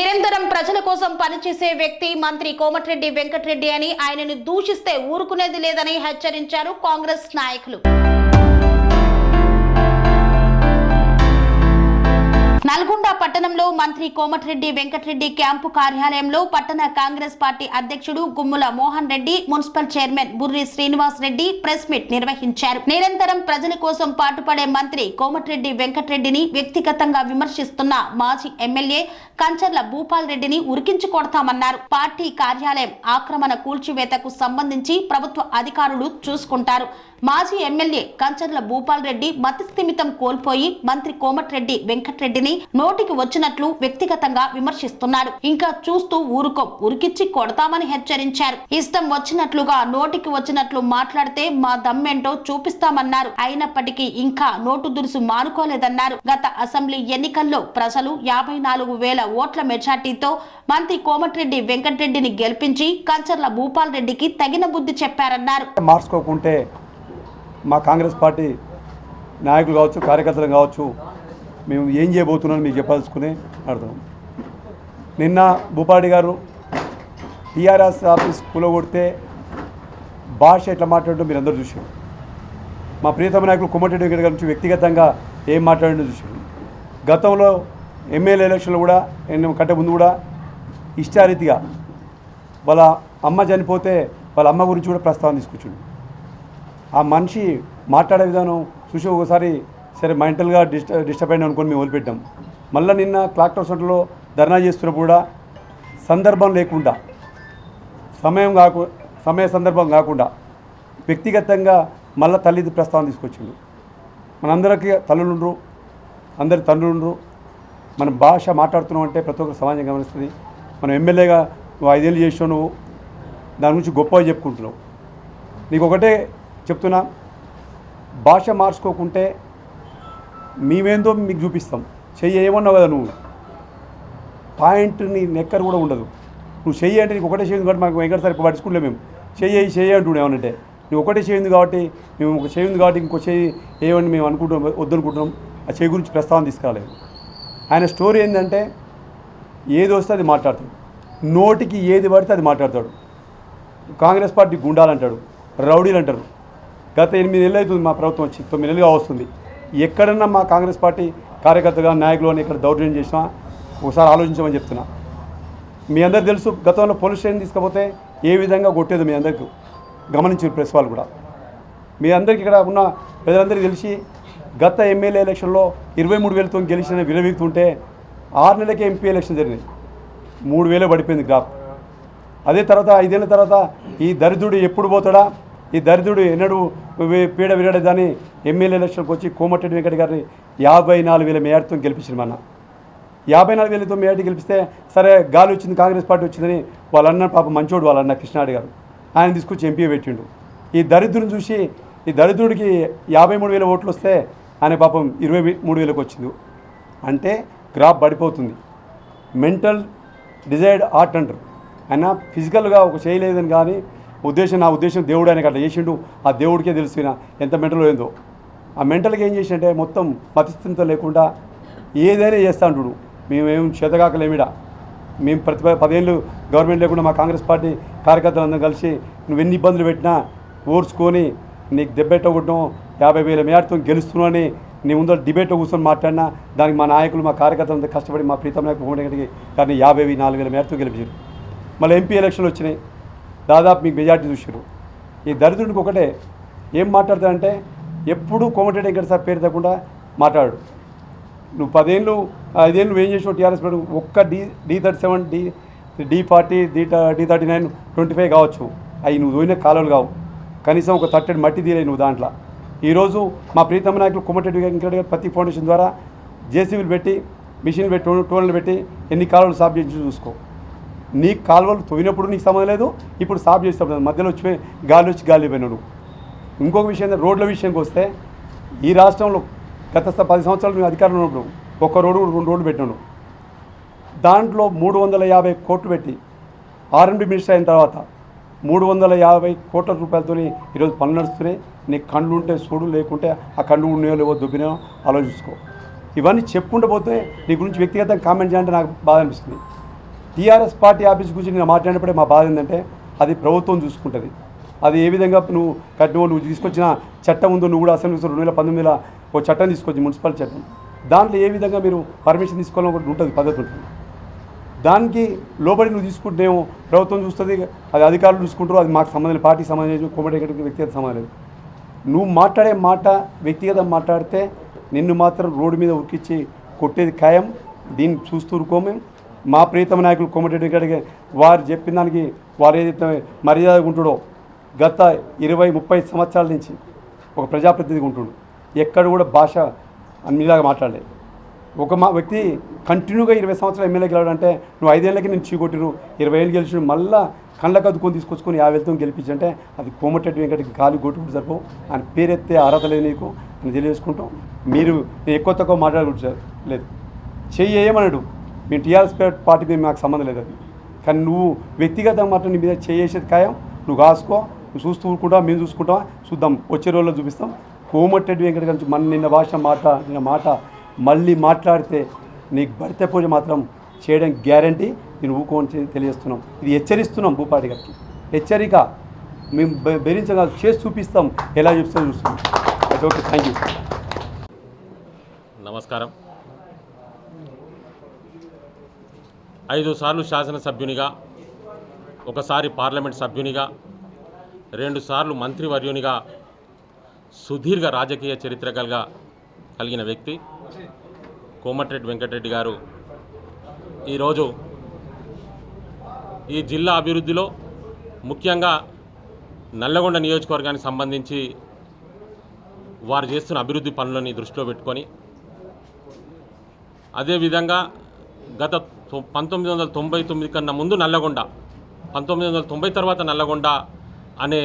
నిరంతరం ప్రజల కోసం పనిచేసే వ్యక్తి మంత్రి కోమటిరెడ్డి వెంకటరెడ్డి అని ఆయనను దూషిస్తే ఊరుకునేది లేదని హెచ్చరించారు కాంగ్రెస్ నాయకులు. నల్గొండ పట్టణంలో మంత్రి కోమటిరెడ్డి వెంకటరెడ్డి క్యాంపు కార్యాలయంలో పట్టణ కాంగ్రెస్ పార్టీ అధ్యక్షుడు Gummula Mohan Reddy municipal chairman Burri Srinivas Reddy press meet నిర్వహించారు. నిరంతరం ప్రజల కోసం పాటుపడే మంత్రి కోమటిరెడ్డి వెంకటరెడ్డిని వ్యక్తిగతంగా విమర్శిస్తున్న మాజీ ఎమ్మెల్యే కంచర్ల భూపాల్ రెడ్డిని ఉరికించి కొడతామన్నారు పార్టీ కార్యాలయం ఆక్రమణ కూల్చివేతకు సంబంధించి ప్రభుత్వ అధికారులు చూసుకుంటారు. మాజీ ఎమ్మెల్యే కంచర్ల భూపాల్ రెడ్డి మతిస్థిమితం కోల్పోయి మంత్రి కోమటిరెడ్డి వెంకటరెడ్డిని నోటికి వచ్చినట్లు వ్యక్తిగతంగా విమర్శిస్తున్నాడు. ఇంకా చూస్తూ ఊరుకో ఉరికిచ్చి కొడతామని హెచ్చరించారు. ఇష్టం వచ్చినట్లుగా నోటికి వచ్చినట్లు మాట్లాడితే మా దమ్మేంటో చూపిస్తామన్నారు. అయినప్పటికీ ఇంకా నోటు దురుసు మానుకోలేదన్నారు. గత అసెంబ్లీ ఎన్నికల్లో ప్రజలు యాభై నాలుగు వేల ఓట్ల మెజార్టీతో మంత్రి కోమటిరెడ్డి వెంకటరెడ్డిని గెలిపించి కంచర్ల భూపాల్ రెడ్డికి తగిన బుద్ధి చెప్పారన్నారు. మార్చుకోకుంటే మా కాంగ్రెస్ పార్టీ నాయకులు కావచ్చు కార్యకర్తలు కావచ్చు మేము ఏం చేయబోతున్నామని మీకు చెప్పాల్సుకునే అర్థం. నిన్న భూపాడి గారు టీఆర్ఎస్ ఆఫీస్ కూలగొడితే భాష ఎట్లా మాట్లాడటం మీరు అందరూ చూసారు మా ప్రియతమ నాయకులు కుమ్మటిరెడ్డి గారి నుంచి వ్యక్తిగతంగా ఏం మాట్లాడడం చూసారు గతంలో ఎమ్మెల్యే ఎలక్షన్లు కూడా ఎన్ని- కంటే ముందు కూడా ఇష్టారీతిగా వాళ్ళ అమ్మ చనిపోతే వాళ్ళ అమ్మ గురించి కూడా ప్రస్తావన తీసుకొచ్చిండు. ఆ మనిషి మాట్లాడే విధానం చూసి ఒకసారి సరే మెంటల్గా డిస్ట డిస్టర్బ్ అయిన అనుకొని మేము వదిలిపెట్టాం. మళ్ళీ నిన్న క్లాక్ టవర్ సెంటర్లో ధర్నా చేస్తున్నప్పుడు కూడా సందర్భం లేకుండా సమయం కాకు సమయ సందర్భం కాకుండా వ్యక్తిగతంగా మళ్ళీ తల్లి ప్రస్తావన తీసుకొచ్చిండు. మనందరికీ తల్లులుండ్రు అందరి తండ్రులుండ్రు మన భాష మాట్లాడుతున్నాం అంటే ప్రతి ఒక్కరు సమాజం గమనిస్తుంది. మనం ఎమ్మెల్యేగా నువ్వు ఐదేళ్ళు చేసావు నువ్వు దాని గురించి గొప్పగా చెప్పుకుంటున్నావు. నీకు ఒకటే చెప్తున్నా భాష మార్చుకోకుంటే మేమేందో మీకు చూపిస్తాం. చెయ్యి ఏమన్నావు కదా నువ్వు. పాయింట్ నీ నెక్కర్ కూడా ఉండదు. నువ్వు చెయ్యి అంటే నీకు ఒకటే చేయింది కాబట్టి మాకు వెంకటసారి పట్టించుకుంటే మేము. చెయ్యి చెయ్యి అంటుండే ఏమనంటే నువ్వు ఒకటే చేయింది కాబట్టి మేము ఒక చేయింది కాబట్టి ఇంకో చేయి ఏమని మేము అనుకుంటున్నాం వద్దనుకుంటున్నాం. ఆ చేయి గురించి ప్రస్తావన తీసుకురాలేదు. ఆయన స్టోరీ ఏంటంటే ఏది వస్తే అది మాట్లాడతాడు. నోటికి ఏది పడితే అది మాట్లాడతాడు. కాంగ్రెస్ పార్టీ గుండాలంటాడు రౌడీలు అంటారు గత ఎనిమిది నెలలు అవుతుంది మా ప్రభుత్వం వచ్చి తొమ్మిది నెలలుగా వస్తుంది. ఎక్కడన్నా మా కాంగ్రెస్ పార్టీ కార్యకర్తగా నాయకులు అని ఇక్కడ దౌర్జన్యం చేసినా ఒకసారి ఆలోచించమని చెప్తున్నా. మీ అందరు తెలుసు గతంలో పోలీస్ స్టేషన్ తీసుకపోతే ఏ విధంగా కొట్టేది మీ అందరికీ? గమనించారు ప్రెస్ వాళ్ళు కూడా. మీ అందరికీ ఇక్కడ ఉన్న ప్రజలందరికీ తెలిసి గత ఎమ్మెల్యే ఎలక్షన్లో ఇరవై మూడు వేలతో గెలిచిన విరవీగుతుంటే ఆరు నెలలకే ఎంపీ ఎలక్షన్ జరిగింది. మూడు వేలే పడిపోయింది గ్రాఫ్. అదే తర్వాత ఐదేళ్ళ తర్వాత ఈ దరిద్రుడు ఎప్పుడు పోతాడా? ఈ దరిద్రుడు ఎన్నడూ పీడ విరడదని ఎమ్మెల్యే ఎలక్షన్కి వచ్చి కోమటిరెడ్డి వెంకట గారిని యాభై నాలుగు వేల మేయర్తో గెలిపించిన మన. యాభై నాలుగు వేలతో మేయర్టీ గెలిపిస్తే సరే గాలి వచ్చింది కాంగ్రెస్ పార్టీ వచ్చిందని వాళ్ళన్న పాప మంచోడు వాళ్ళన్న కృష్ణాడి గారు. ఆయన తీసుకొచ్చి ఎంపీ పెట్టిండు. ఈ దరిద్రుని చూసి ఈ దరిద్రుడికి యాభై మూడు వేల ఓట్లు వస్తే ఆయన పాపం ఇరవై మూడు వేలకు వచ్చింది అంటే గ్రాఫ్ పడిపోతుంది మెంటల్ డిజైర్డ్ ఆర్ట్ అంటారు. ఆయన ఫిజికల్గా ఒక చేయలేదని కానీ ఉద్దేశం నా ఉద్దేశం దేవుడు ఆయనకు అట్లా చేసిండు. ఆ దేవుడికే తెలిసిన ఎంత మెంటల్ ఏందో. ఆ మెంటల్కి ఏం చేసిండే మొత్తం మతిస్థితితో లేకుండా ఏదైనా చేస్తా అంటుడు మేమేం చేతగాకలేమిడా. మేము ప్రతి పదేళ్ళు గవర్నమెంట్ లేకుండా మా కాంగ్రెస్ పార్టీ కార్యకర్తలందరం కలిసి నువ్వు ఎన్ని ఇబ్బందులు పెట్టినా ఓర్చుకొని నీకు దెబ్బెట్టగొట్టడం యాభై వేల మేరతో గెలుస్తున్నానని నీ ముందర డిబేట్లో కూర్చొని మాట్లాడినా దానికి మా నాయకులు మా కార్యకర్తలంతా కష్టపడి మా ప్రీతం నాయకు కోమటిరెడ్డి కానీ యాభై నాలుగు వేల మేరతో గెలిపించారు. మళ్ళీ ఎంపీ ఎలక్షన్లు వచ్చినాయి. దాదాపు మీకు మెజార్టీ చూసారు ఈ దరిద్రుడికి ఒకటే ఏం మాట్లాడతాడంటే ఎప్పుడు కోమటిరెడ్డి వెంకట సార్ పేరు తగ్గకుండా మాట్లాడు. నువ్వు పదేళ్ళు ఐదేళ్ళు ఏం చేసావు టీఆర్ఎస్ ఒక్క D D thirty seven D D forty D D thirty nine twenty five కావచ్చు. అవి నువ్వు పోయిన కాలువలు కావు. కనీసం ఒక థర్టీ మట్టి తీరే నువ్వు దాంట్లో. ఈరోజు మా ప్రీతమ నాయకులు కుమ్మటెడ్డి వెంకట గారు ప్రతి ఫౌండేషన్ ద్వారా జేసీబీలు పెట్టి మిషన్లు పెట్టి టోన్లు పెట్టి ఎన్ని కాలువలు సాఫ్ చేసి చూసుకో. నీ కాలువలు తవ్వినప్పుడు నీకు సంబంధం లేదు ఇప్పుడు సాఫ్ చేసేటప్పుడు మధ్యలో వచ్చి గాలి వచ్చి గాలి పోయినాడు ఇంకొక విషయం రోడ్ల విషయానికి వస్తే ఈ రాష్ట్రంలో గత పది సంవత్సరాలు మేము అధికారంలో ఉన్నప్పుడు ఒక్క రోడ్డు రెండు రోడ్లు పెట్టినాను దాంట్లో మూడు వందల యాభై కోట్లు పెట్టి ఆర్ఎండ్బి మినిస్టర్ అయిన తర్వాత మూడు వందల యాభై కోట్ల రూపాయలతో ఈరోజు పనులు నడుస్తున్నాయి. నీకు కళ్ళు ఉంటే చూడు లేకుంటే ఆ కళ్ళు ఉన్నాయో లేవో దొబ్బినాయో ఆలోచించుకో. ఇవన్నీ చెప్పుకుంటూ పోతే నీ గురించి వ్యక్తిగతంగా కామెంట్ చేయాలంటే నాకు బాధ అనిపిస్తుంది. టీఆర్ఎస్ పార్టీ ఆఫీస్ గురించి నేను మాట్లాడినప్పుడే మా బాధ ఏంటంటే అది ప్రభుత్వం చూసుకుంటుంది. అది ఏ విధంగా నువ్వు కట్టినో నువ్వు తీసుకొచ్చిన చట్టం ఉందో నువ్వు కూడా అసెంబ్లీ రెండు వేల పంతొమ్మిదిలో ఒక చట్టం తీసుకొచ్చి మున్సిపల్ చట్టం. దాంట్లో ఏ విధంగా మీరు పర్మిషన్ తీసుకోవాలని ఒకటి ఉంటుంది పద్ధతి ఉంటుంది. దానికి లోబడి నువ్వు తీసుకుంటేమో ప్రభుత్వం చూస్తుంది అది అధికారులు చూసుకుంటారు అది మాకు సంబంధించిన పార్టీకి సంబంధించిన లేదు కోమటి వ్యక్తిగత సంబంధం నువ్వు మాట్లాడే మాట వ్యక్తిగతం మాట్లాడితే నిన్ను మాత్రం రోడ్డు మీద ఉరికిచ్చి కొట్టేది ఖాయం దీన్ని చూస్తూ ఊరుకోము మా ప్రీతమ నాయకులు కోమటిరెడ్డి గారికి వారు చెప్పిన దానికి వారు ఏదైతే మర్యాదగా ఉంటుడో గత ఇరవై ముప్పై సంవత్సరాల నుంచి ఒక ప్రజాప్రతినిధిగా ఉంటుండు. ఎక్కడ కూడా భాష అన్నిలాగా మాట్లాడలేదు. ఒక మా వ్యక్తి కంటిన్యూగా ఇరవై సంవత్సరాలు ఎమ్మెల్యే గెలవడంటే నువ్వు ఐదేళ్ళకి నేను చీకొట్టిరు ఇరవై ఏళ్ళు గెలిచిన మళ్ళా కళ్ళకు అద్దుకొని తీసుకొచ్చుకొని యాభైతో గెలిపించంటే అది కోమటెడ్డి వెంకటకి గాలి కొట్టుకుంటూ సరిపోవు ఆయన పేరెత్తే అర్హత లేదు నీకు అని తెలియజేసుకుంటాం. మీరు ఎక్కువ తక్కువ మాట్లాడకూడదు లేదు. చెయ్యి వేయమన్నాడు. మేము టీఆర్ఎస్ పార్టీ మీద మాకు సంబంధం లేదు అది. కానీ నువ్వు వ్యక్తిగతంగా మాత్రం నీ మీద చేసేది ఖాయం. నువ్వు కాసుకో నువ్వు చూస్తూ ఊరుకుంటావు మేము చూసుకుంటావా? చూద్దాం. వచ్చే రోజుల్లో చూపిస్తాం. కోమటిరెడ్డి వెంకట గారి మన నిన్న భాష మాట నిన్న మాట మళ్ళీ మాట్లాడితే నీకు భర్త పూజ మాత్రం చేయడం గ్యారంటీ. నేను ఊకోని తెలియజేస్తున్నాం. ఇది హెచ్చరిస్తున్నాం భూపాటి గారికి. హెచ్చరిక మేము భరించగా చేసి చూపిస్తాం. ఎలా చూపిస్తాం చూస్తాం ఓకే థ్యాంక్ యూ నమస్కారం. ఐదు సార్లు శాసనసభ్యునిగా ఒకసారి పార్లమెంట్ సభ్యునిగా రెండుసార్లు మంత్రివర్యునిగా సుదీర్ఘ రాజకీయ చరిత్ర కలగ కలిగిన వ్యక్తి కోమటిరెడ్డి వెంకటరెడ్డి గారు. ఈరోజు ఈ జిల్లా అభివృద్ధిలో ముఖ్యంగా నల్లగొండ నియోజకవర్గానికి సంబంధించి వారు చేస్తున్న అభివృద్ధి పనులని దృష్టిలో పెట్టుకొని అదేవిధంగా గత తొ- పంతొమ్మిది వందల తొంభై తొమ్మిది కన్నా ముందు నల్లగొండ పంతొమ్మిది వందల తొంభై తర్వాత నల్లగొండ అనే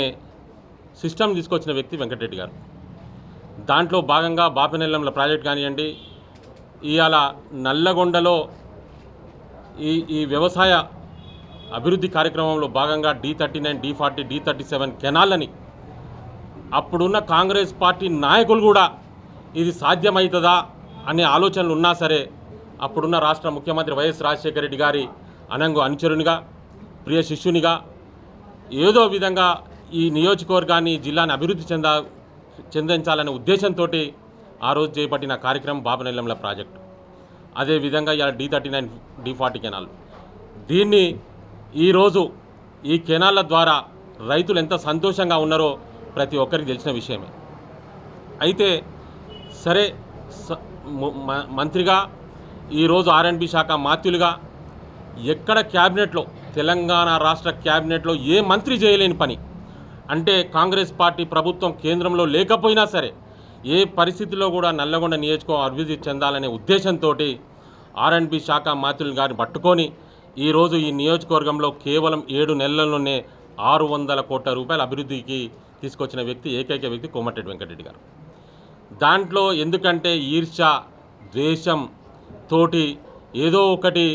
సిస్టమ్ తీసుకొచ్చిన వ్యక్తి వెంకటరెడ్డి గారు. దాంట్లో భాగంగా బాపినెల్లంల ప్రాజెక్ట్ కానివ్వండి ఇవాళ నల్లగొండలో ఈ ఈ వ్యవసాయ అభివృద్ధి కార్యక్రమంలో భాగంగా D thirty nine D forty D thirty seven కెనాలని అప్పుడున్న కాంగ్రెస్ పార్టీ నాయకులు కూడా ఇది సాధ్యమవుతుందా అనే ఆలోచనలు ఉన్నా సరే అప్పుడున్న రాష్ట్ర ముఖ్యమంత్రి వైఎస్ రాజశేఖర రెడ్డి గారి అనంగు అనుచరునిగా ప్రియ శిష్యునిగా ఏదో విధంగా ఈ నియోజకవర్గాన్ని జిల్లాని అభివృద్ధి చెంద చెందించాలనే ఉద్దేశంతో ఆ రోజు చేపట్టిన కార్యక్రమం బాబనెల్లంల ప్రాజెక్టు. అదేవిధంగా ఇలా D thirty nine D forty canal. దీన్ని ఈరోజు ఈ కెనాళ్ళ ద్వారా రైతులు ఎంత సంతోషంగా ఉన్నారో ప్రతి ఒక్కరికి తెలిసిన విషయమే. అయితే సరే స- మ- మంత్రిగా ఈరోజు ఆర్ఎండ్బి శాఖ మాత్యులుగా ఎక్కడ క్యాబినెట్లో తెలంగాణ రాష్ట్ర క్యాబినెట్లో ఏ మంత్రి చేయలేని పని? అంటే కాంగ్రెస్ పార్టీ ప్రభుత్వం కేంద్రంలో లేకపోయినా సరే ఏ పరిస్థితిలో కూడా నల్లగొండ నియోజకవర్గం అభివృద్ధి చెందాలనే ఉద్దేశంతో ఆర్ఎండ్బి శాఖ మాత్రులు గారిని పట్టుకొని ఈరోజు ఈ నియోజకవర్గంలో కేవలం ఏడు నెలల్లోనే ఆరు వందల కోట్ల రూపాయల అభివృద్ధికి తీసుకొచ్చిన వ్యక్తి ఏకైక వ్యక్తి కోమటిరెడ్డి వెంకటరెడ్డి గారు. దాంట్లో ఎందుకంటే ఈర్ష ద్వేషం తోటి ఏదో ఒకటి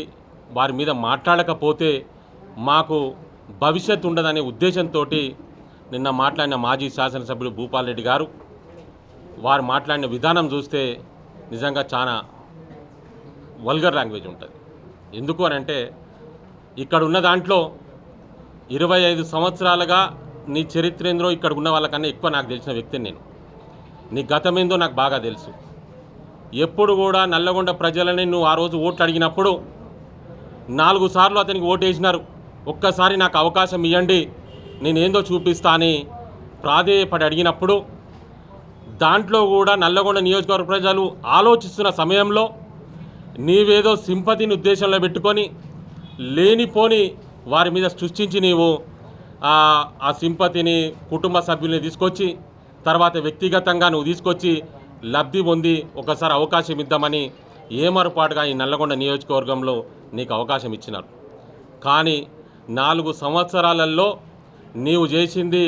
వారి మీద మాట్లాడకపోతే మాకు భవిష్యత్తు ఉండదనే ఉద్దేశంతో నిన్న మాట్లాడిన మాజీ శాసనసభ్యులు భూపాల్ రెడ్డి గారు వారు మాట్లాడిన విధానం చూస్తే నిజంగా చాలా వల్గర్ లాంగ్వేజ్ ఉంటుంది. ఎందుకు అని అంటే ఇక్కడ ఉన్న దాంట్లో ఇరవై ఐదు సంవత్సరాలుగా నీ చరిత్ర ఏందో ఇక్కడ ఉన్న వాళ్ళకన్నా ఎక్కువ నాకు తెలిసిన వ్యక్తిని నేను. నీ గతం ఏందో నాకు బాగా తెలుసు. ఎప్పుడు కూడా నల్లగొండ ప్రజలని నువ్వు ఆ రోజు ఓట్లు అడిగినప్పుడు నాలుగు సార్లు అతనికి ఓటు వేసినారు ఒక్కసారి నాకు అవకాశం ఇవ్వండి నేనేందో చూపిస్తా అని ప్రాధేయపడి అడిగినప్పుడు దాంట్లో కూడా నల్లగొండ నియోజకవర్గ ప్రజలు ఆలోచిస్తున్న సమయంలో నీవేదో సింపతిని ఉద్దేశంలో పెట్టుకొని లేనిపోని వారి మీద సృష్టించి నీవు ఆ సింపతిని కుటుంబ సభ్యుల్ని తీసుకొచ్చి తర్వాత వ్యక్తిగతంగా నువ్వు తీసుకొచ్చి లబ్ధి పొంది ఒకసారి అవకాశం ఇద్దామని ఏమరపాటుగా ఈ నల్లగొండ నియోజకవర్గంలో నీకు అవకాశం ఇచ్చినారు. కానీ నాలుగు సంవత్సరాలలో నీవు చేసింది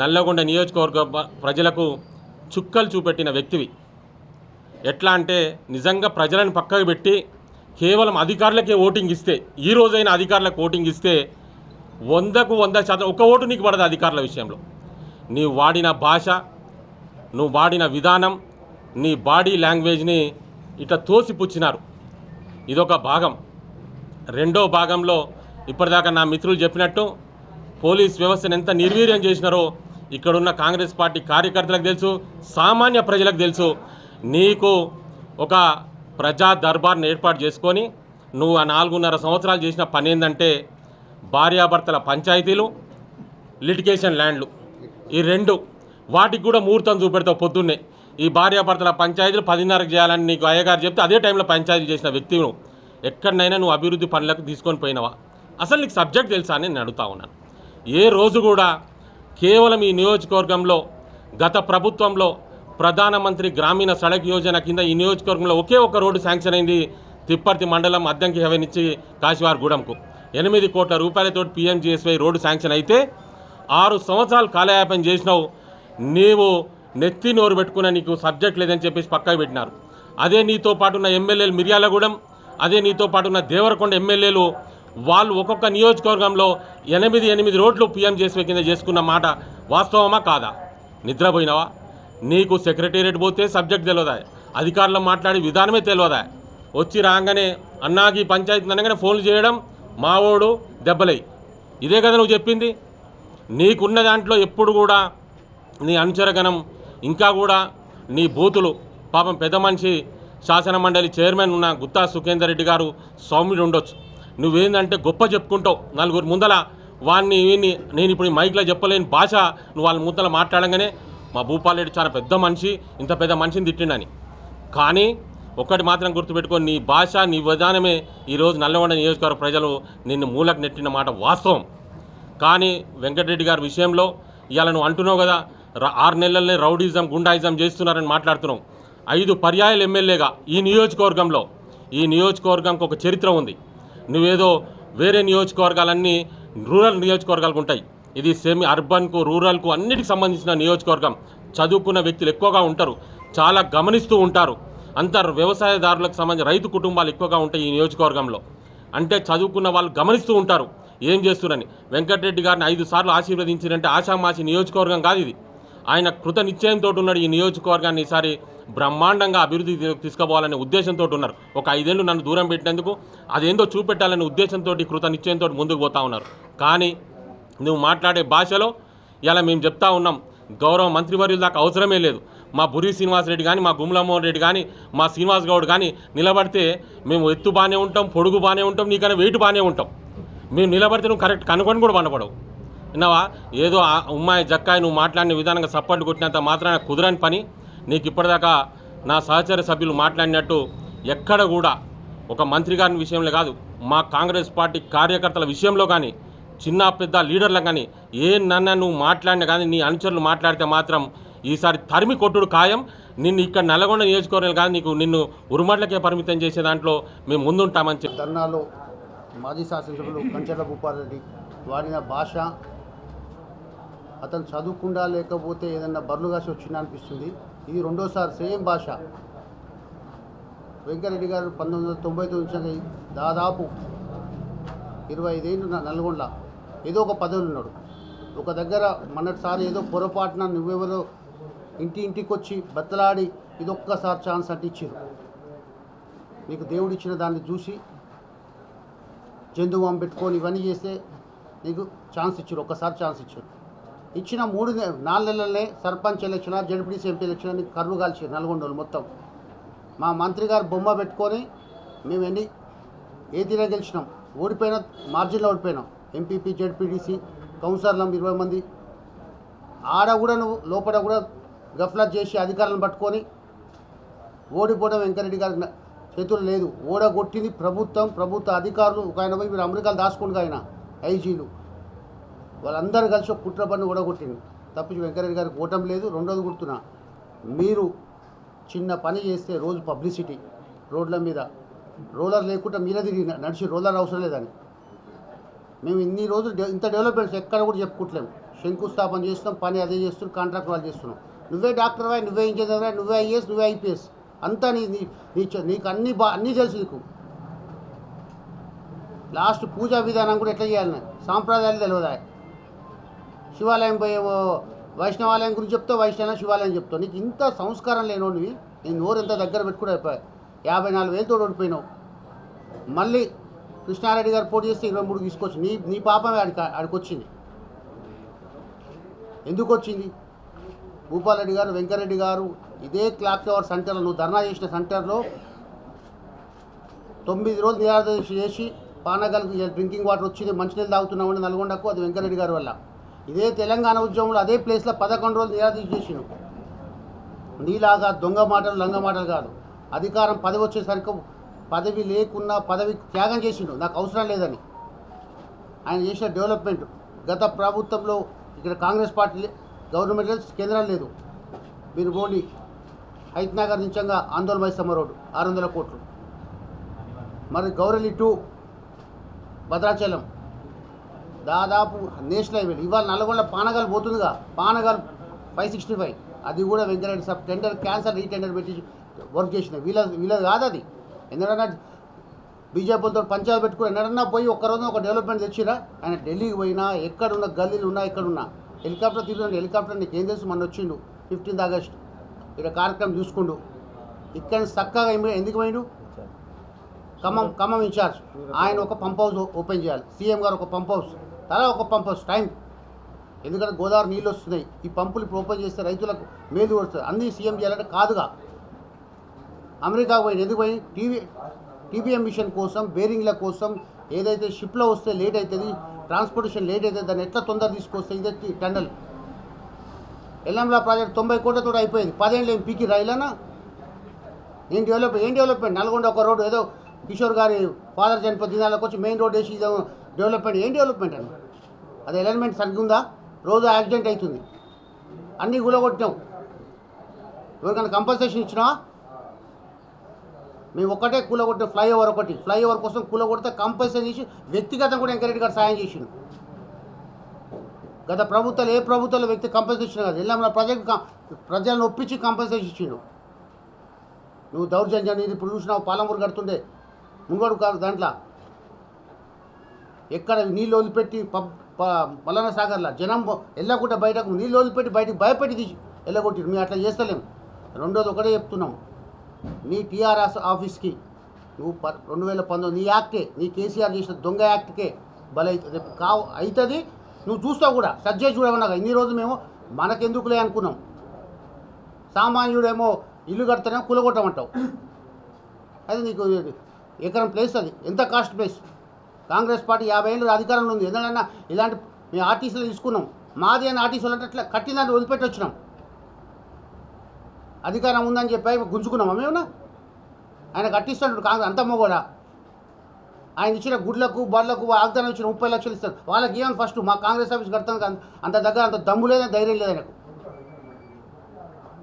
నల్లగొండ నియోజకవర్గ ప్రజలకు చుక్కలు చూపెట్టిన వ్యక్తివి. ఎట్లా అంటే నిజంగా ప్రజలను పక్కకు పెట్టి కేవలం అధికారులకే ఓటింగ్ ఇస్తే ఈ రోజైనా అధికారులకు ఓటింగ్ ఇస్తే వందకు వంద శాతం ఒక ఓటు నీకు పడదు అధికారుల విషయంలో. నీవు వాడిన భాష నువ్వు వాడిన విధానం నీ బాడీ లాంగ్వేజ్ని ఇట్లా తోసిపుచ్చినారు. ఇదొక భాగం. రెండో భాగంలో ఇప్పటిదాకా నా మిత్రులు చెప్పినట్టు పోలీస్ వ్యవస్థను ఎంత నిర్వీర్యం చేసినారో ఇక్కడున్న కాంగ్రెస్ పార్టీ కార్యకర్తలకు తెలుసు సామాన్య ప్రజలకు తెలుసు. నీకు ఒక ప్రజా దర్బార్ను ఏర్పాటు చేసుకొని నువ్వు ఆ నాలుగున్నర సంవత్సరాలు చేసిన పని ఏంటంటే భార్యాభర్తల పంచాయతీలు లిటిగేషన్ ల్యాండ్లు. ఈ రెండు వాటికి కూడా ముహూర్తం చూపెడతావు పొద్దున్నే. ఈ భార్యాభర్తల పంచాయతీలు పదిన్నరకు చేయాలని నీకు అయ్యగారు చెప్తే అదే టైంలో పంచాయతీ చేసిన వ్యక్తి నువ్వు. ఎక్కడనైనా నువ్వు అభివృద్ధి పనులకు తీసుకొని పోయినావా? అసలు నీకు సబ్జెక్ట్ తెలుసా అని నేను అడుగుతా ఉన్నాను. ఏ రోజు కూడా కేవలం ఈ నియోజకవర్గంలో గత ప్రభుత్వంలో ప్రధానమంత్రి గ్రామీణ సడక్ యోజన కింద ఈ నియోజకవర్గంలో ఒకే ఒక రోడ్డు శాంక్షన్ అయింది తిప్పర్తి మండలం అద్దంకి హెవెన్ నుంచి ఎనిమిది కోట్ల రూపాయలతో పిఎంజిఎస్వై రోడ్డు శాంక్షన్ అయితే ఆరు సంవత్సరాలు కాలయాపన చేసినావు. నీవు నెత్తి నోరు పెట్టుకున్న నీకు సబ్జెక్ట్ లేదని చెప్పేసి పక్కకు పెట్టినారు. అదే నీతో పాటు ఉన్న ఎమ్మెల్యేలు మిర్యాలగూడెం అదే నీతో పాటు ఉన్న దేవరకొండ ఎమ్మెల్యేలు వాళ్ళు ఒక్కొక్క నియోజకవర్గంలో ఎనిమిది ఎనిమిది రోడ్లు పిఎంజేసీ కింద చేసుకున్న మాట వాస్తవమా కాదా? నిద్రపోయినావా? నీకు సెక్రటేరియట్ పోతే సబ్జెక్ట్ తెలియదా అధికారులు మాట్లాడే విధానమే తెలియదా వచ్చి రాగానే అన్నాకి పంచాయతీ అనగానే ఫోన్లు చేయడం మావోడు దెబ్బలై. ఇదే కదా నువ్వు చెప్పింది? నీకున్న దాంట్లో ఎప్పుడు కూడా నీ అనుచరగణం ఇంకా కూడా నీ బూతులు పాపం పెద్ద మనిషి శాసన మండలి చైర్మన్ ఉన్న గుత్తా సుఖేందర్ రెడ్డి గారు సౌమ్యుడు ఉండొచ్చు. నువ్వేందంటే గొప్ప చెప్పుకుంటావు. నలుగురు ముందల వాడిని వీడిని నేను ఇప్పుడు ఈ మైక్లో చెప్పలేని భాష నువ్వు వాళ్ళ ముందల మాట్లాడంగానే మా భూపాలరెడ్డి చాలా పెద్ద మనిషి ఇంత పెద్ద మనిషిని తిట్టిండని. కానీ ఒక్కటి మాత్రం గుర్తుపెట్టుకొని నీ భాష నీ విధానమే ఈరోజు నల్లగొండ నియోజకవర్గ ప్రజలు నిన్ను మూలకు నెట్టిన మాట వాస్తవం. కానీ వెంకటరెడ్డి గారి విషయంలో ఇవాళ నువ్వు అంటున్నావు కదా ఆరు నెలలనే రౌడీజం గుండాయిజం చేస్తున్నారని మాట్లాడుతున్నాం. ఐదు పర్యాయాలు ఎమ్మెల్యేగా ఈ నియోజకవర్గంలో ఈ నియోజకవర్గంకి ఒక చరిత్ర ఉంది. నువ్వేదో వేరే నియోజకవర్గాలన్నీ రూరల్ నియోజకవర్గాలకు ఉంటాయి. ఇది సెమీ అర్బన్కు రూరల్కు అన్నిటికి సంబంధించిన నియోజకవర్గం. చదువుకున్న వ్యక్తులు ఎక్కువగా ఉంటారు. చాలా గమనిస్తూ ఉంటారు. అంత వ్యవసాయదారులకు సంబంధించి రైతు కుటుంబాలు ఎక్కువగా ఉంటాయి ఈ నియోజకవర్గంలో. అంటే చదువుకున్న వాళ్ళు గమనిస్తూ ఉంటారు. ఏం చేస్తున్నారని. వెంకటరెడ్డి గారిని ఐదు సార్లు ఆశీర్వదించినంటే ఆషామాషి నియోజకవర్గం కాదు ఇది. ఆయన కృత నిశ్చయంతో ఉన్నాడు ఈ నియోజకవర్గాన్ని ఈసారి బ్రహ్మాండంగా అభివృద్ధి తీ- తీసుకుపోవాలనే ఉద్దేశంతో ఉన్నారు. ఒక ఐదేళ్ళు నన్ను దూరం పెట్టినందుకు అదేందో చూపెట్టాలనే ఉద్దేశంతో కృత నిశ్చయంతో ముందుకు పోతా ఉన్నారు. కానీ నువ్వు మాట్లాడే భాషలో ఇలా మేము చెప్తా ఉన్నాం. గౌరవ మంత్రివర్యుల దాకా అవసరమే లేదు. మా బురి శ్రీనివాస్ రెడ్డి కానీ మా గుమ్లమోహన్ రెడ్డి కానీ మా శ్రీనివాస్ గౌడ్ కానీ నిలబడితే మేము ఎత్తు బాగానే ఉంటాం పొడుగు బాగానే ఉంటాం నీకైనా వెయిట్ బాగానే ఉంటాం. మేము నిలబడితే నువ్వు కరెక్ట్ కనుకొని కూడా వండపడవు విన్నావా? ఏదో ఆ ఉమ్మాయి జక్కాయి నువ్వు మాట్లాడిన విధానంగా సప్పట్లు కొట్టినంత మాత్రాన కుదరని పని. నీకు ఇప్పటిదాకా నా సహచర సభ్యులు మాట్లాడినట్టు ఎక్కడ కూడా ఒక మంత్రి గారి విషయంలో కాదు మా కాంగ్రెస్ పార్టీ కార్యకర్తల విషయంలో కానీ చిన్న పెద్ద లీడర్లు కానీ ఏ నన్న నువ్వు మాట్లాడినా కానీ నీ అనుచరులు మాట్లాడితే మాత్రం ఈసారి తరిమి కొట్టుడు ఖాయం. నిన్ను ఇక్కడ నల్గొండ నియోజకవర్గం కానీ నీకు నిన్ను ఉరుమట్లకే పరిమితం చేసే దాంట్లో మేము ముందుంటామని చెప్పి. ధర్నాలో మాజీ శాసనసభ్యులు కంచెల భూపారెడ్డి వాడిన భాష అతను చదువుకుండా లేకపోతే ఏదన్నా బర్లు కాసి వచ్చిందా అనిపిస్తుంది. ఇది రెండోసారి సేమ్ భాష. వెంకరెడ్డి గారు పంతొమ్మిది వందల తొంభై తొమ్మిది దాదాపు ఇరవై ఐదేళ్ళు నల్గొండ. ఏదో ఒక పదవులు ఉన్నాడు. ఒక దగ్గర మొన్నటిసారి ఏదో పొరపాటున నువ్వెవరో ఇంటి ఇంటికి వచ్చి బతలాడి ఇదొక్కసారి ఛాన్స్ అంటే ఇచ్చారు నీకు దేవుడు ఇచ్చిన దాన్ని చూసి జంతువు పెట్టుకొని ఇవన్నీ చేస్తే నీకు ఛాన్స్ ఇచ్చారు ఒక్కసారి ఛాన్స్ ఇచ్చారు ఇచ్చిన మూడు నాలుగు నెలలనే sarpanch election ZPTC MP election నీకు కర్రు కాల్చి నల్గొండలు మొత్తం. మా మంత్రి గారు బొమ్మ పెట్టుకొని మేము ఎన్ని ఏ తీరా గెలిచినాం? ఓడిపోయిన మార్జిన్లో ఓడిపోయినాం. ఎంపీపీ జడ్పీటీసీ కౌన్సిలర్లం ఇరవై మంది. ఆడ కూడా నువ్వు లోపల కూడా గఫ్లత్ చేసి అధికారులను పట్టుకొని ఓడిపోవడం వెంకరెడ్డి గారికి చేతులు లేదు. ఓడగొట్టింది ప్రభుత్వం ప్రభుత్వ అధికారులు. ఒక ఆయన పోయి మీరు అమెరికాలో దాచుకుంటుగా ఆయన ఐజీలు. వాళ్ళందరూ కలిసి ఒక కుట్ర పని ఓడగొట్టింది తప్పించి వెంకరెడ్డి గారికి ఓటం లేదు రెండోది గుర్తున్నా. మీరు చిన్న పని చేస్తే రోజు పబ్లిసిటీ. రోడ్ల మీద రోలర్ లేకుండా మీరే తిరిగి నడిచి రోలర్ అవసరం లేదని. మేము ఇన్ని రోజులు డె- ఇంత డెవలప్మెంట్స్ ఎక్కడ కూడా చెప్పుకోవట్లేము శంకుస్థాపన చేస్తున్నాం పని అదే చేస్తున్నాం కాంట్రాక్ట్ వాళ్ళు చేస్తున్నాం నువ్వే డాక్టర్ అయ్యి నువ్వే ఇంజనీర్ అయ్యి నువ్వే ఐఏఎస్ నువ్వే ఐపీఎస్. అంతా నీ నీ నీ చ- నీకు అన్ని బా అన్నీ తెలుసు నీకు. లాస్ట్ పూజా విధానం కూడా ఎట్లా చేయాలని సాంప్రదాయాలు తెలియదాయి శివాలయం పోయే వైష్ణవాలయం గురించి చెప్తావు వైష్ణవ శివాలయం చెప్తావు. నీకు ఇంత సంస్కారం లేనోడివి. నేను నోరు ఎంత దగ్గర పెట్టుకుని యాభై నాలుగు వేలతో ఓడిపోయినావు. మళ్ళీ కృష్ణారెడ్డి గారు పోటీ చేస్తే ఇరవై మూడు తీసుకొచ్చి నీ నీ పాపమే ఆడికి ఆడికొచ్చింది. ఎందుకు వచ్చింది? భూపాలరెడ్డి గారు వెంకరెడ్డి గారు ఇదే క్లాక్ టవర్ సెంటర్లో నువ్వు ధర్నా చేసిన సెంటర్లో తొమ్మిది రోజులు నిరాదీక్ష చేసి పానగల్కి డ్రింకింగ్ వాటర్ వచ్చింది మంచినీళ్ళు తాగుతున్నామని నల్గొండకు అది వెంకరెడ్డి గారి వల్ల. ఇదే తెలంగాణ ఉద్యమంలో అదే ప్లేస్లో పదకొండు రోజులు నిరాదీక్ష చేసిన నీలాగా దొంగ మాటలు లంగ మాటలు కాదు. అధికారం పదవి వచ్చేసరికి పదవి లేకున్నా పదవి త్యాగం చేసిండు. నాకు అవసరం లేదని. ఆయన చేసిన డెవలప్మెంట్ గత ప్రభుత్వంలో ఇక్కడ కాంగ్రెస్ పార్టీ గవర్నమెంట్ కేంద్రం లేదు. మీరు పోండి. హైత్నగర్ నుంచంగా ఆందోళన మైసమ్మ రోడ్డు ఆరు వందల కోట్లు. మరి గౌరలి టు భద్రాచలం. దాదాపు నేషనల్ హైవే ఇవాళ నల్గొండ పానగల్ పోతుందిగా. పానగల్ ఫైవ్ సిక్స్టీ ఫైవ్ అది కూడా Venkareddy sir tender cancel retender పెట్టి వర్క్ చేసిన. వీళ్ళ వీళ్ళది కాదు అది. ఎందుకంటే బీజేపీతో పంచాయతీ పెట్టుకుని ఎన్నడన్నా పోయి ఒక్కరోజు ఒక డెవలప్మెంట్ తెచ్చిరా? ఆయన ఢిల్లీకి పోయినా ఎక్కడున్న గల్లీలు ఉన్నా ఎక్కడున్నా. హెలికాప్టర్ తీసుకుని హెలికాప్టర్ నీకు ఏం తెలుసు? మొన్న వచ్చిండు ఫిఫ్టీన్త్ ఆగస్ట్. ఇక్కడ కార్యక్రమం చూసుకుండు. ఇక్కడ చక్కగా ఎందుకు పోయిండు? ఖమ్మం ఖమ్మం ఇన్ఛార్జ్ ఆయన ఒక పంప్ హౌస్ ఓపెన్ చేయాలి. సీఎం గారు ఒక పంప్ హౌస్ తలా ఒక పంప్ టైం ఎందుకంటే గోదావరి నీళ్ళు వస్తున్నాయి. ఈ పంపులు ఇప్పుడు ఓపెన్ చేస్తే రైతులకు మేలు వస్తుంది అన్నీ సీఎం చేయాలంటే కాదుగా. అమెరికా పోయింది ఎందుకు పోయి టీవీ టీబీఎం మిషన్ కోసం బేరింగ్ల కోసం ఏదైతే షిప్లో వస్తే లేట్ అవుతుంది ట్రాన్స్పోర్టేషన్ లేట్ అవుతుంది దాన్ని ఎట్లా తొందర తీసుకొస్తే ఇదే టీ- టన్నల్ ఎల్లంలా ప్రాజెక్ట్ తొంభై కోట్లతో అయిపోయింది. పదేళ్ళు ఏం పీకి రైలనా ఏం డెవలప్ ఏం డెవలప్మెంట్ నల్గొండ ఒక రోడ్డు. ఏదో కిషోర్ గారి ఫాదర్ చనిపోయిన దినాలకు వచ్చి మెయిన్ రోడ్ వేసి డెవలప్మెంట్ ఏం డెవలప్మెంట్ అని అది ఎలైన్మెంట్ సరిగ్గా రోజు యాక్సిడెంట్ అవుతుంది. అన్నీ గులగొట్టినావు ఎవరికైనా కంపల్సేషన్ ఇచ్చినా మేము ఒక్కటే కూలగొట్టిన. ఫ్లైఓవర్ ఒకటి. ఫ్లైఓవర్ కోసం కూలగొడితే కంపల్సరీ చేసి వ్యక్తిగతంగా కూడా వెంకరెడ్డి గారు సాయం చేసిండు. గత ప్రభుత్వాలు ఏ ప్రభుత్వాలు వ్యక్తి కంపల్సేషన్ కాదు. ఎల్లా ప్రజలకు ప్రజలను ఒప్పించి కంపల్సేషన్ ఇచ్చిండు. నువ్వు దౌర్జన్యం ఇది ఇప్పుడు చూసినావు పాలమూరు కడుతుండే ముంగోడు కాదు దాంట్లో. ఎక్కడ నీళ్ళు వదిలిపెట్టి పబ్ ప- మల్లన్న సాగర్లో? జనం వెళ్ళకుండా బయటకు నీళ్ళు వదిలిపెట్టి బయటకు భయపెట్టి తీసి వెళ్ళగొట్టిరు. మేము అట్లా చేస్తలేం. రెండోది ఒకటే చెప్తున్నాం. నీ టీఆర్ఎస్ ఆఫీస్కి నువ్వు ప రెండు వేల పంతొమ్మిది నీ యాక్టే నీ కేసీఆర్ చేసిన దొంగ యాక్ట్కే బలైతే రేపు కావు అవుతుంది నువ్వు చూస్తావు కూడా. సజ్జే చూడమన్నా ఇన్ని రోజులు మేము మనకెందుకులే అనుకున్నాం. సామాన్యుడేమో ఇల్లు కడతానేమో కూలగొట్టమంటావు. అది నీకు ఎకరం ప్లేస్ అది. ఎంత కాస్ట్ ప్లేస్ కాంగ్రెస్ పార్టీ యాభై ఏళ్ళు అధికారంలో ఉంది. ఎందుకంటే ఇలాంటి మేము ఆర్టీసీలో తీసుకున్నాం. మాది అని ఆర్టీసీలు అంటే అట్లా కట్టిందని వదిలిపెట్టి వచ్చినాం. అధికారం ఉందని చెప్పి గుంజుకున్నామా మేమునా? ఆయన కట్టిస్తున్నాడు కాంగ్రెస్ అంత మొగోడా? ఆయన ఇచ్చిన గుడ్లకు బళ్ళకు ఆగ్దానం ఇచ్చిన ముప్పై లక్షలు ఇస్తారు వాళ్ళకి ఏమని ఫస్ట్ మా కాంగ్రెస్ ఆఫీస్ కడతాను కాదు అంత దగ్గర అంత దమ్ము లేదని ధైర్యం లేదు ఆయనకు.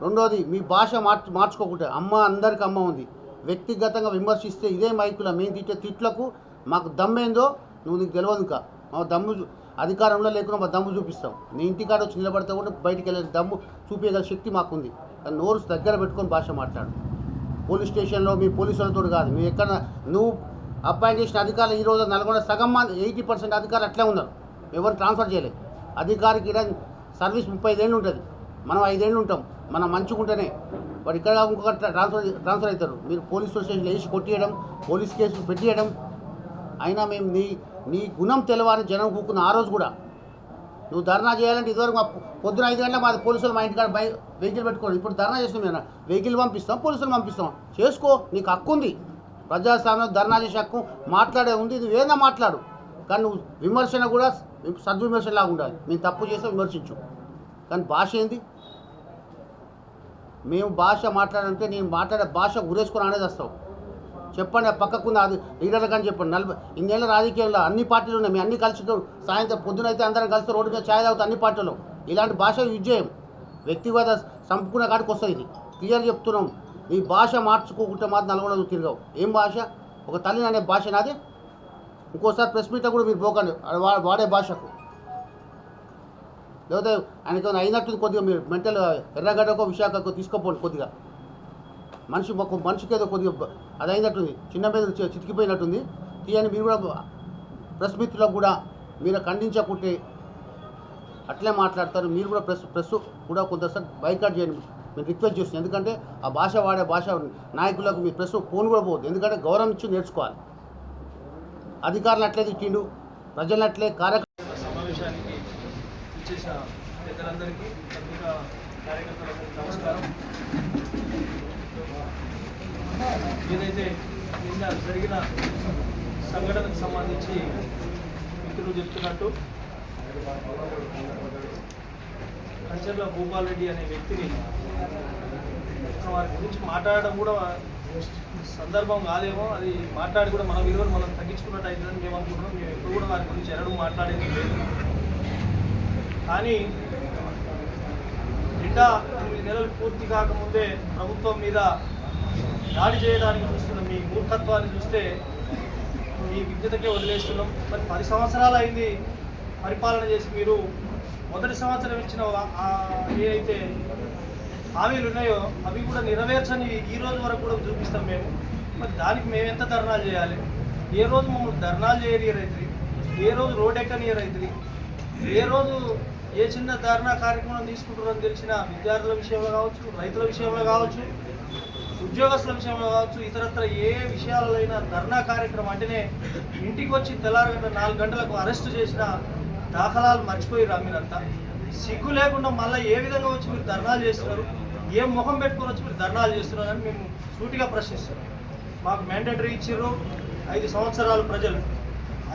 రెండోది మీ భాష మార్చు మార్చుకోకుంటే అమ్మ అందరికి అమ్మ ఉంది. వ్యక్తిగతంగా విమర్శిస్తే ఇదే మైకుల. మేము తిట్టే తిట్లకు మాకు దమ్మేందో? నువ్వు నీకు తెలియదు ఇంకా. మా దమ్ము చూ- అధికారంలో లేకుండా మా దమ్ము చూపిస్తాం. నీ ఇంటికాడ వచ్చి నిలబడితే కూడా బయటికి వెళ్ళే దమ్ము చూపించగల శక్తి మాకుంది. కానీ నోరు దగ్గర పెట్టుకొని భాష మాట్లాడు. పోలీస్ స్టేషన్లో మీ పోలీసులతో కాదు. మీ ఎక్కడ నువ్వు అపాయింట్ చేసిన అధికారులు ఈ రోజు నల్గొండ సగం మంది ఎయిటీ పర్సెంట్ అధికారులు అట్లే ఉన్నారు. ఎవరు ట్రాన్స్ఫర్ చేయలేదు. అధికారికి సర్వీస్ ముప్పై ఐదేళ్ళు ఉంటుంది. మనం ఐదేళ్ళు ఉంటాం. మనం మంచుకుంటేనే వాడు ఇక్కడ ఇంకొక ట్రాన్స్ఫర్ ట్రాన్స్ఫర్ అవుతారు మీరు పోలీస్ స్టేషన్లో వేసి కొట్టియడం పోలీస్ కేసు పెట్టియడం అయినా మేము నీ నీ గుణం తెలవని జనం కూకున్న ఆ రోజు కూడా. నువ్వు ధర్నా చేయాలంటే ఇదివరకు మా పొద్దున ఐదు గంటల మాది పోలీసులు మా ఇంటికాడ బై వెహికల్ పెట్టుకోండి ఇప్పుడు ధర్నా చేస్తాం మేము. వెహికల్ పంపిస్తాం పోలీసులు పంపిస్తాం. చేసుకో నీకు హక్కు ఉంది. ప్రజాస్వామ్యం ధర్నా చేసే హక్కు మాట్లాడే ఉంది ఇది ఏదైనా మాట్లాడు. కానీ నువ్వు విమర్శన కూడా సద్విమర్శలాగా ఉండాలి. మేము తప్పు చేస్తే విమర్శించు. కానీ భాష ఏంది? మేము భాష మాట్లాడంటే నేను మాట్లాడే భాష ఉరేసుకొని అనేది వస్తావు. చెప్పండి ఆ పక్కకున్న అది లీడర్ కానీ చెప్పండి. నలభై ఇన్నేళ్ళ రాజకీయాల్లో అన్ని పార్టీలు ఉన్నాయి. మేము అన్ని కలిసి సాయంత్రం పొద్దునైతే అందరం కలిసి రోడ్డు మీద ఛాయ్ తాగుతాం అన్ని పార్టీలు. ఇలాంటి భాష యూజ్ చేయం. వ్యక్తిగత సంపుకున్న కాడికి వస్తుంది ఇది. క్లియర్ చెప్తున్నాం. ఈ భాష మార్చుకోకుంటే మాత్రం నల్గొండ తిరగవు. ఏం భాష? ఒక తల్లిని అనే భాష నాది. ఇంకోసారి ప్రెస్ మీట్లో కూడా మీరు పోకండి. వా- వాడే భాషకు. లేకపోతే ఆయనకి అయినట్టు అయినట్టుంది కొద్దిగా మీరు మెంటల్ ఎర్రగడ్డకో విశాఖకో తీసుకోపోండి కొద్దిగా. మనిషి ఒక మనిషికి ఏదో కొద్దిగా అదైనట్టుంది. అది అయినట్టుంది చిన్న మీద చితికిపోయినట్టుంది. తీయని మీరు కూడా ప్రెస్ మిత్రులకు కూడా మీరు ఖండించకుంటే అట్లే మాట్లాడతారు. మీరు కూడా ప్రెస్ ప్రెస్ కూడా కొంతసారి బైకాట్ చేయండి మేము రిక్వెస్ట్ చేస్తుంది ఎందుకంటే ఆ భాష వాడే భాష నాయకులకు మీ ప్రెస్ ఫోన్ కూడా పోవద్దు. ఎందుకంటే గౌరవం ఇచ్చి నేర్చుకోవాలి. అధికారులు అట్లే తిట్టిండు. ప్రజలు అట్లే కార్యకర్త సమావేశానికి ఇచ్చేసిన పెద్దలందరికీ నమస్కారం. ఏదైతే నిన్న జరిగిన సంఘటనకు సంబంధించి మిత్రులు చెప్తున్నట్టు కంచర్ల భూపాల్ రెడ్డి అనే వ్యక్తిని వారి గురించి మాట్లాడడం కూడా సందర్భం కాదేమో అది మాట్లాడి కూడా మన విలువలు మనం తగ్గించుకున్నట్టు అవుతుందని మేము అనుకుంటున్నాం. మేము ఎప్పుడు కూడా వారి గురించి ఎరడు మాట్లాడేది లేదు. కానీ నిండా ఎనిమిది నెలలు పూర్తి కాకముందే ప్రభుత్వం మీద దాడి చేయడానికి చూస్తున్న మీ మూర్ఖత్వాన్ని చూస్తే మీ విజ్ఞతకే వదిలేస్తున్నాం. మరి పది సంవత్సరాలు అయింది పరిపాలన చేసి మీరు. మొదటి సంవత్సరం ఇచ్చిన ఏదైతే అయితే హామీలు ఉన్నాయో అవి కూడా నెరవేర్చని ఈ రోజు వరకు కూడా చూపిస్తాం మేము. మరి దానికి మేము ఎంత ధర్నాలు చేయాలి? ఏ రోజు మమ్మల్ని ధర్నాలు చేయని రైతులు? ఏ రోజు రోడ్ ఎక్కని అవుతుంది ఏ రోజు ఏ చిన్న ధర్నా కార్యక్రమం తీసుకుంటున్నారని తెలిసిన విద్యార్థుల విషయంలో కావచ్చు రైతుల విషయంలో కావచ్చు ఉద్యోగస్తుల విషయంలో కావచ్చు ఇతరత్ర ఏ విషయాలైనా ధర్నా కార్యక్రమం అంటేనే ఇంటికి వచ్చి తెల్లారగంట నాలుగు గంటలకు అరెస్ట్ చేసిన దాఖలాలు మర్చిపోయిరా మీరంతా. సిగ్గు లేకుండా మళ్ళీ ఏ విధంగా వచ్చి మీరు ధర్నాలు చేస్తున్నారు? ఏ ముఖం పెట్టుకొని వచ్చి మీరు ధర్నాలు చేస్తున్నారు అని మేము సూటిగా ప్రశ్నిస్తున్నాం. మాకు మ్యాండేటరీ ఇచ్చిర్రు ఐదు సంవత్సరాలు ప్రజలు.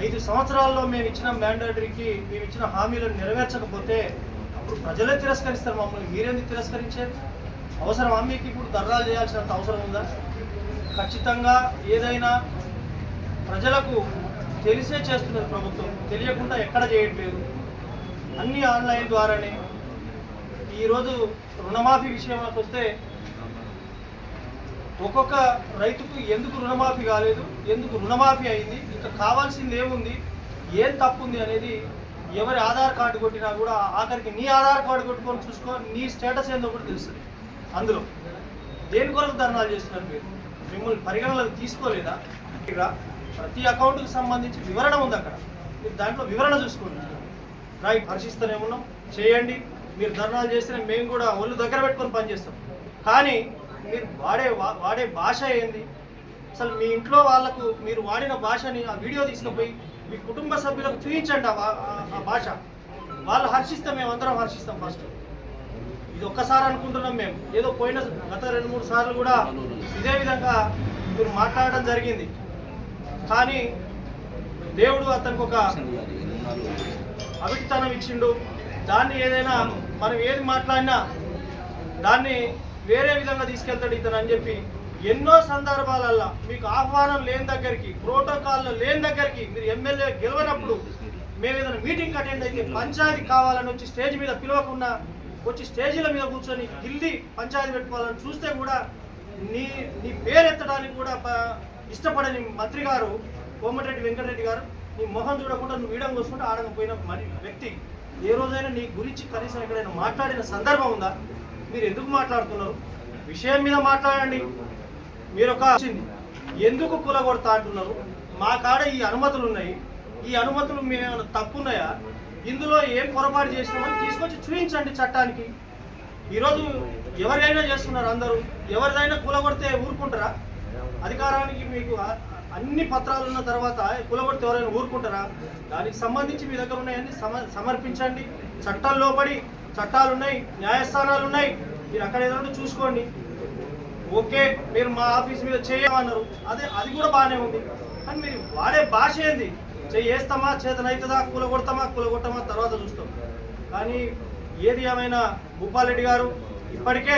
ఐదు సంవత్సరాల్లో మేము ఇచ్చిన మ్యాండేటరీకి మేము ఇచ్చిన హామీలను నెరవేర్చకపోతే అప్పుడు ప్రజలే తిరస్కరిస్తారు మమ్మల్ని. మీరెందుకు తిరస్కరించారు? అవసరం మీకు ఇప్పుడు ధర్నాలు చేయాల్సినంత అవసరం ఉందా? ఖచ్చితంగా ఏదైనా ప్రజలకు తెలిసే చేస్తున్నది ప్రభుత్వం. తెలియకుండా ఎక్కడ చేయట్లేదు. అన్ని ఆన్లైన్ ద్వారానే. ఈరోజు రుణమాఫీ విషయంలోకి వస్తే ఒక్కొక్క రైతుకు ఎందుకు రుణమాఫీ కాలేదు? ఎందుకు రుణమాఫీ అయింది? ఇంకా కావాల్సింది ఏముంది? ఏం తప్పు ఉంది అనేది ఎవరి ఆధార్ కార్డు కొట్టినా కూడా ఆఖరికి నీ ఆధార్ కార్డు కొట్టుకొని చూసుకో నీ స్టేటస్ ఏందో కూడా తెలుస్తుంది. అందులో దేని కొరకు ధర్నాలు చేస్తున్నారు మీరు? మిమ్మల్ని పరిగణలోకి తీసుకోలేదా? ఇక్కడ ప్రతి అకౌంట్కి సంబంధించి వివరణ ఉంది అక్కడ. మీరు దాంట్లో వివరణ చూసుకోండి. రైట్ హర్షిస్తూనే ఉన్నాం. చేయండి. మీరు ధర్నాలు చేస్తేనే మేము కూడా ఒళ్ళు దగ్గర పెట్టుకొని పనిచేస్తాం. కానీ మీరు వాడే వా- వాడే భాష ఏంది? అసలు మీ ఇంట్లో వాళ్ళకు మీరు వాడిన భాషని ఆ వీడియో తీసుకుపోయి మీ కుటుంబ సభ్యులకు చూపించండి ఆ ఆ- భాష. వాళ్ళు హర్షిస్తాం మేము అందరం హర్షిస్తాం ఫస్ట్ ఇది ఒక్కసారి అనుకుంటున్నాం మేము. ఏదో పోయిన గత రెండు మూడు సార్లు కూడా ఇదే విధంగా మీరు మాట్లాడడం జరిగింది. కానీ దేవుడు అతనికి ఒక అవిటితనం ఇచ్చిండు. దాన్ని ఏదైనా మనం ఏది మాట్లాడినా దాన్ని వేరే విధంగా తీసుకెళ్తాడు ఇతను అని చెప్పి ఎన్నో సందర్భాలల్లో మీకు ఆహ్వానం లేని దగ్గరికి ప్రోటోకాల్లో లేని దగ్గరికి మీరు ఎమ్మెల్యే గెలవనప్పుడు మేము ఏదైనా మీటింగ్ అటెండ్ అయితే పంచాయతీ కావాలని వచ్చి స్టేజ్ మీద పిలవకుండా వచ్చి స్టేజీల మీద కూర్చొని గిల్లి పంచాయతీ పెట్టుకోవాలని చూస్తే కూడా నీ నీ పేరు ఎత్తడానికి కూడా ప- ఇష్టపడని మంత్రి గారు కోమటిరెడ్డి వెంకటరెడ్డి గారు నీ మొహం చూడకుండా నువ్వు వీడం కోసుకుంటే ఆడక పోయిన మరి వ్యక్తి. ఏ రోజైనా నీ గురించి కనీసం ఎక్కడైనా మాట్లాడిన సందర్భం ఉందా? మీరు ఎందుకు మాట్లాడుతున్నారు? విషయం మీద మాట్లాడండి. మీరు ఒక ఎందుకు కూలగొడతా అంటున్నారు? మా కాడ ఈ అనుమతులు ఉన్నాయి ఈ అనుమతులు మేమేమైనా తప్పున్నాయా? ఇందులో ఏం పొరపాటు చేసినామని తీసుకొచ్చి చూపించండి చట్టానికి. ఈరోజు ఎవరికైనా చేస్తున్నారు అందరూ ఎవరిదైనా కూలగొడితే ఊరుకుంటారా? అధికారానికి మీకు అన్ని పత్రాలు ఉన్న తర్వాత కులగొడితే ఎవరైనా ఊరుకుంటారా? దానికి సంబంధించి మీ దగ్గర ఉన్నాయని సమ సమర్పించండి. చట్టం లోబడి చట్టాలు ఉన్నాయి న్యాయస్థానాలు ఉన్నాయి మీరు అక్కడ ఏదైనా చూసుకోండి. ఓకే మీరు మా ఆఫీస్ మీద చేయమన్నారు. అదే అది కూడా బాగానే ఉంది. కానీ మీరు వాడే భాష ఏంది? చేస్తామా చేతనవుతుందా కూలగొడతామా కూలగొట్టమా తర్వాత చూస్తాం. కానీ ఏది ఏమైనా భూపాలరెడ్డి గారు ఇప్పటికే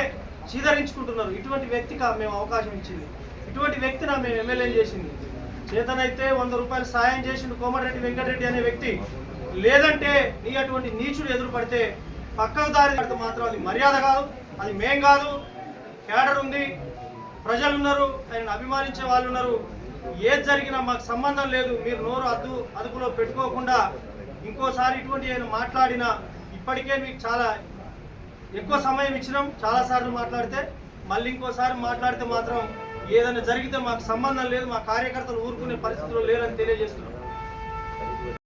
చీదరించుకుంటున్నారు. ఇటువంటి వ్యక్తికి మేము అవకాశం ఇచ్చింది. ఇటువంటి వ్యక్తిని మేము ఎమ్మెల్యే చేసింది. చేతనైతే వంద రూపాయలు సాయం చేసిండు కోమటిరెడ్డి వెంకటరెడ్డి అనే వ్యక్తి. లేదంటే నీ అటువంటి నీచుడు ఎదురు పడితే పక్కకు దారి పడితే మాత్రం అది మర్యాద కాదు అది మేం కాదు. కేడర్ ఉంది ప్రజలు ఉన్నారు ఆయన అభిమానించే వాళ్ళు ఉన్నారు ఏది జరిగినా మాకు సంబంధం లేదు మీరు నోరు అద్దు అదుపులో పెట్టుకోకుండా ఇంకోసారి ఇటువంటి ఆయన మాట్లాడినా ఇప్పటికే మీకు చాలా ఎక్కువ సమయం ఇచ్చినాం చాలాసార్లు మాట్లాడితే మళ్ళీ ఇంకోసారి మాట్లాడితే మాత్రం ఏదైనా జరిగితే మాకు సంబంధం లేదు మా కార్యకర్తలు ఊరుకునే పరిస్థితుల్లో లేరని తెలియజేస్తున్నాం.